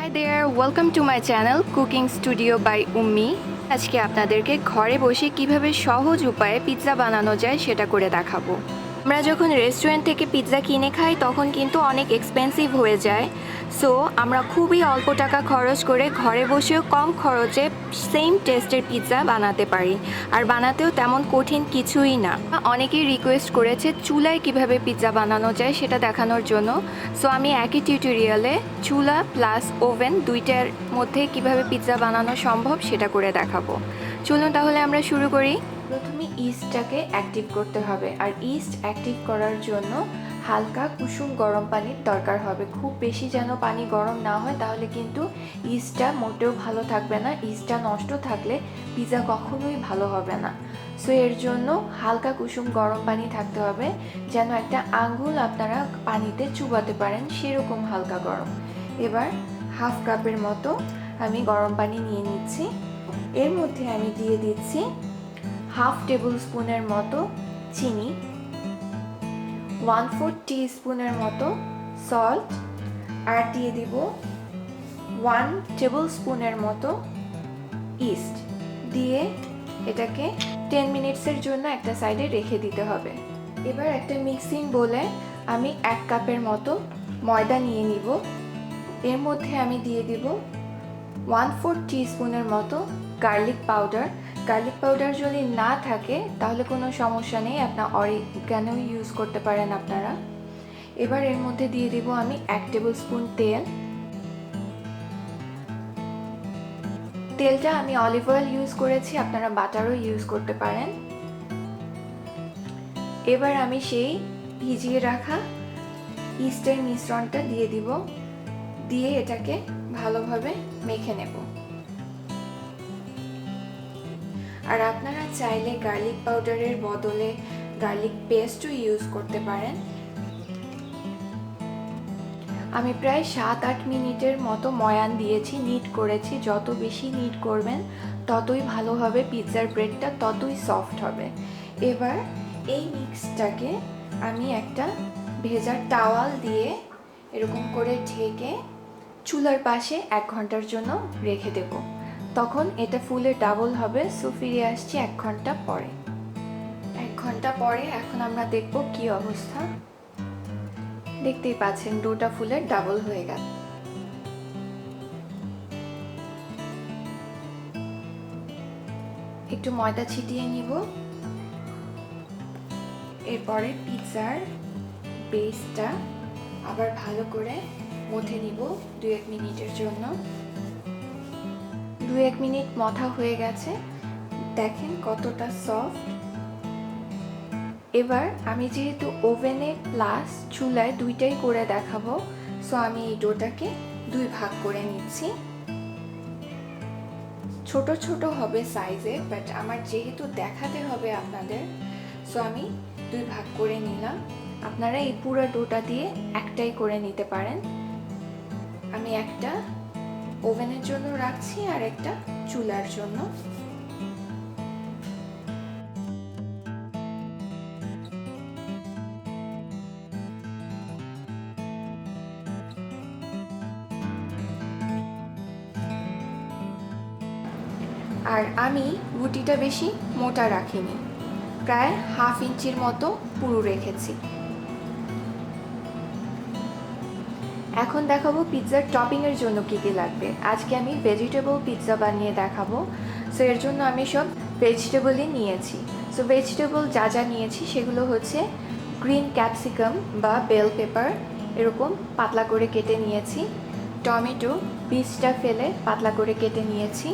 Hi there welcome to my channel cooking studio by Ummi আজকে আপনাদেরকে ঘরে বসে কীভাবে সহজ উপায়ে পিৎজা বানানো যায় সেটা করে দেখাবো। আমরা যখন রেস্টুরেন্ট থেকে পিৎজা কিনে খাই, তখন কিন্তু অনেক এক্সপেন্সিভ হয়ে যায়। সো আমরা খুবই অল্প টাকা খরচ করে ঘরে বসেও কম খরচে সেম টেস্টের পিৎজা বানাতে পারি। আর বানাতেও তেমন কঠিন কিছুই না। অনেকেই রিকোয়েস্ট করেছে চুলায় কীভাবে পিৎজা বানানো যায় সেটা দেখানোর জন্য। সো আমি একই টিউটোরিয়ালে চুলা প্লাস ওভেন দুইটার মধ্যে কীভাবে পিৎজা বানানো সম্ভব সেটা করে দেখাবো। চলুন তাহলে আমরা শুরু করি। প্রথমে ইস্টটাকে অ্যাক্টিভ করতে হবে। আর ইস্ট অ্যাক্টিভ করার জন্য হালকা কুসুম গরম পানির দরকার হবে। খুব বেশি যেন পানি গরম না হয়, তাহলে কিন্তু ইস্টটা মোটেও ভালো থাকবে না। ইস্টটা নষ্ট থাকলে পিৎজা কখনোই ভালো হবে না। সো এর জন্য হালকা কুসুম গরম পানি থাকতে হবে, যেন একটা আঙ্গুল আপনারা পানিতে চুবাতে পারেন সেরকম হালকা গরম। এবার হাফ কাপের মতো আমি গরম পানি নিয়ে নিচ্ছি। এর মধ্যে আমি দিয়ে দিচ্ছি হাফ টেবিল স্পুনের মতো চিনি। ওয়ান ফোর টি স্পুনের মতো সল্ট। আর দিয়ে দিব ওয়ান টেবিল স্পুনের মতো ইস্ট। দিয়ে এটাকে টেন মিনিটসের জন্য একটা সাইডে রেখে দিতে হবে। এবার একটা মিক্সিং বলে আমি এক কাপের মতো ময়দা নিয়ে নিব। এর মধ্যে আমি দিয়ে দিব ওয়ান ফোর স্পুনের মতো গার্লিক পাউডার। গার্লিক পাউডার যদি না থাকে, তাহলে কোনো সমস্যা নেই আপনার অরিগানো ইউজ করতে পারেন আপনারা। এবার এর মধ্যে দিয়ে দিব আমি এক টেবিল স্পুন তেল। তেলটা আমি অলিভ অয়েল ইউজ করেছি, আপনারা বাটারও ইউজ করতে পারেন। এবার আমি সেই ভিজিয়ে রাখা ইস্টের মিশ্রণটা দিয়ে দিব। দিয়ে এটাকে ভালোভাবে মেখে নেব। আর আপনারা চাইলে গার্লিক পাউডারের বদলে গার্লিক পেস্টও ইউজ করতে পারেন। আমি প্রায় সাত আট মিনিটের মতো ময়ান দিয়েছি নিট করেছি। যত বেশি নিট করবেন, ততই ভালো হবে পিৎজার ব্রেডটা ততই সফট হবে। এবার এই মিক্সটাকে আমি একটা ভেজার টাওয়াল দিয়ে এরকম করে ঢেকে চুলার পাশে এক ঘণ্টার জন্য রেখে দেব। তখন এটা ফুলে ডাবল হবে, সো ফিরে আসছি এক ঘণ্টা পরে। এক ঘণ্টা পরে এখন আমরা দেখব কি অবস্থা। দেখতেই পাচ্ছেন ডোটা ফুলের ডাবল হয়ে গেল। একটু ময়দা ছিটিয়ে নিব। এরপরে পিৎজার বেসটা আবার ভালো করে মথে নিব দু এক মিনিটের জন্য। দু এক মিনিট মথা হয়ে গেছে। দেখেন কতটা সফট এবার আমি যেহেতু ওভেনে প্লাস চুলায় দুইটাই করে দেখাবো সো আমি এই ডোটাকে দুই ভাগ করে নিচ্ছি। ছোট ছোট হবে সাইজে বাট আমার যেহেতু দেখাতে হবে আপনাদের সো আমি দুই ভাগ করে নিলাম। আপনারা এই পুরো ডোটা দিয়ে একটাই করে নিতে পারেন। আমি একটা ওভেনের জন্য রাখছি আর একটা চুলার জন্য। আর আমি রুটিটা বেশি মোটা রাখিনি। প্রায় হাফ ইঞ্চির মতো পুরু রেখেছি। এখন দেখাবো পিৎজার টপিংয়ের জন্য কী কী লাগবে। আজকে আমি ভেজিটেবল পিৎজা বানিয়ে দেখাবো। সো এর জন্য আমি সব ভেজিটেবলই নিয়েছি। সো ভেজিটেবল যা যা নিয়েছি সেগুলো হচ্ছে গ্রিন ক্যাপসিকাম বা বেল পেপার এরকম পাতলা করে কেটে নিয়েছি। টমেটো বীজটা ফেলে পাতলা করে কেটে নিয়েছি।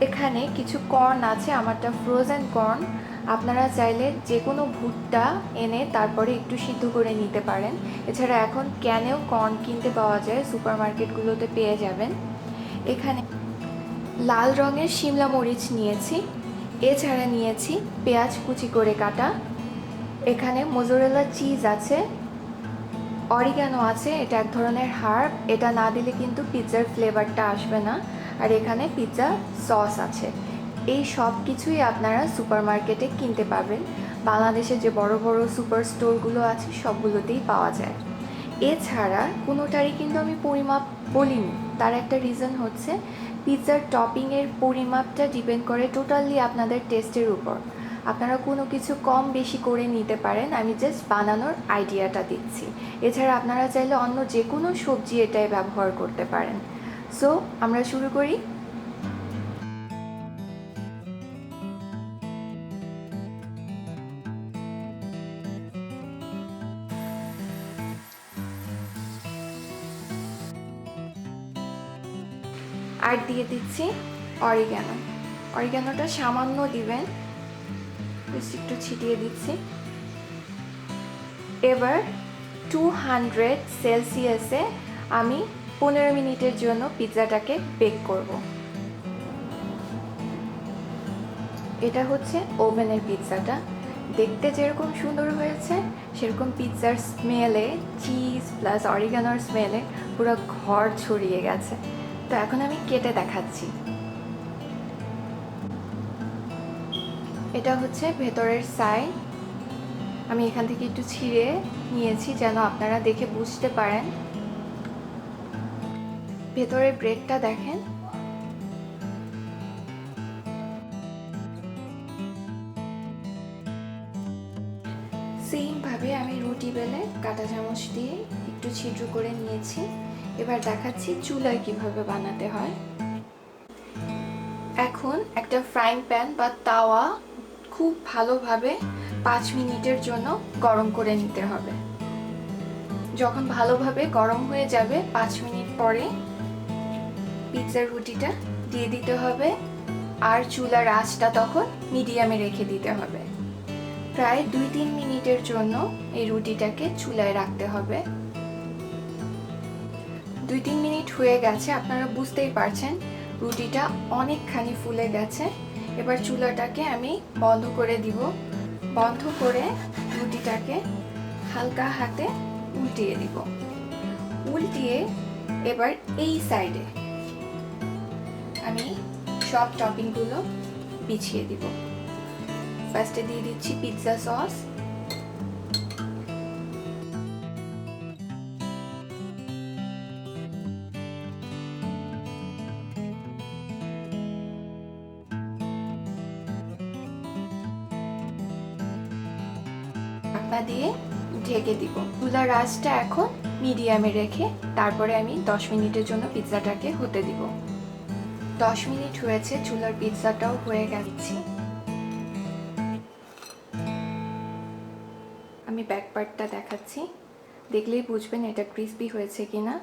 এখানে কিছু কর্ন আছে, আমারটা ফ্রোজেন কর্ন আপনারা চাইলে যে কোনো ভুট্টা এনে তারপরে একটু সিদ্ধ করে নিতে পারেন। এছাড়া এখন ক্যানেও কর্ন কিনতে পাওয়া যায় সুপার মার্কেটগুলোতে পেয়ে যাবেন। এখানে লাল রঙের শিমলা মরিচ নিয়েছি, এছাড়া নিয়েছি পেঁয়াজ কুচি করে কাটা। এখানে মোজোরেলা চিজ আছে, অরিগানো আছে, এটা এক ধরনের হার্ব। এটা না দিলে কিন্তু পিৎজার ফ্লেভারটা আসবে না। আর এখানে পিৎজা সস আছে। এই সব কিছুই আপনারা সুপার মার্কেটে কিনতে পাবেন বাংলাদেশে যে বড় বড় সুপার স্টোরগুলো আছে, সবগুলোতেই পাওয়া যায়। এছাড়া কোনোটারই কিন্তু আমি পরিমাপ বলিনি। তার একটা রিজন হচ্ছে পিৎজার টপিংয়ের পরিমাপটা ডিপেন্ড করে টোটালি আপনাদের টেস্টের উপর। আপনারা কোনো কিছু কম বেশি করে নিতে পারেন, আমি জাস্ট বানানোর আইডিয়াটা দিচ্ছি। এছাড়া আপনারা চাইলে অন্য যে কোনো সবজি এটাই ব্যবহার করতে পারেন। সো আমরা শুরু করি। দিয়ে দিচ্ছি অরিগ্যানো। অরিগ্যানোটা সামান্য দিবেন একটু ছিটিয়ে দিচ্ছি। এবার টু হান্ড্রেড সেলসিয়াসে আমি পনেরো মিনিটের জন্য পিৎজাটাকে বেক করব। এটা হচ্ছে ওভেনের পিৎজাটা। দেখতে যেরকম সুন্দর হয়েছে, সেরকম পিৎজার স্মেলে চিজ প্লাস অরিগানোর স্মেলে পুরো ঘর ছড়িয়ে গেছে। তো এখন আমি কেটে দেখাচ্ছি। এটা হচ্ছে ভেতরের সাইড আমি এখান থেকে একটু ছিঁড়ে নিয়েছি যেন আপনারা দেখে বুঝতে পারেন। ভেতরের ব্রেডটা দেখেন। সেমভাবে আমি রুটি বেলে কাঁটা চামচ দিয়ে একটু ছিদ্র করে নিয়েছি। এবার দেখাচ্ছি চুলায় কীভাবে বানাতে হয়। এখন একটা ফ্রাইং প্যান বা তাওয়া খুব ভালোভাবে পাঁচ মিনিটের জন্য গরম করে নিতে হবে। যখন ভালোভাবে গরম হয়ে যাবে, পাঁচ মিনিট পরে পিৎজার রুটিটা দিয়ে দিতে হবে আর চুলার আঁচটা তখন মিডিয়ামে রেখে দিতে হবে। প্রায় দুই তিন মিনিটের জন্য এই রুটিটাকে চুলায় রাখতে হবে। দুই তিন মিনিট হয়ে গেছে, আপনারা বুঝতেই পারছেন। রুটিটা অনেকখানি ফুলে গেছে। এবার চুলাটাকে আমি বন্ধ করে দিব। বন্ধ করে রুটিটাকে হালকা হাতে উল্টিয়ে দিব। উল্টিয়ে এবার এই সাইডে আমি সব টপিংগুলো বিছিয়ে দিব। ফার্স্টে দিয়ে দিচ্ছি পিৎজা সস। ঢাকনা দিয়ে ঢেকে দিব। চুলার আঁচটা এখন মিডিয়ামে রেখে তারপরে আমি দশ মিনিটের জন্য পিৎজাটাকে হতে দিব। দশ মিনিট হয়েছে, চুলার পিৎজাটাও হয়ে গেছে। আমি ব্যাক পার্টটা দেখাচ্ছি। দেখলেই বুঝবেন এটা ক্রিস্পি হয়েছে কিনা।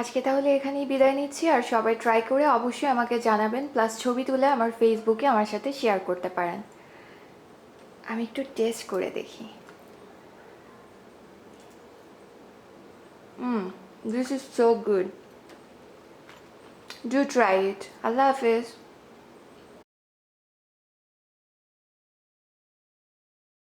আজকে তাহলে এখানেই বিদায় নিচ্ছি, আর সবাই ট্রাই করে অবশ্যই আমাকে জানাবেন প্লাস ছবি তুলে আমার ফেসবুকে আমার সাথে শেয়ার করতে পারেন। আমি একটু টেস্ট করে দেখি। হুম this is so good do try it Allah হাফেজ।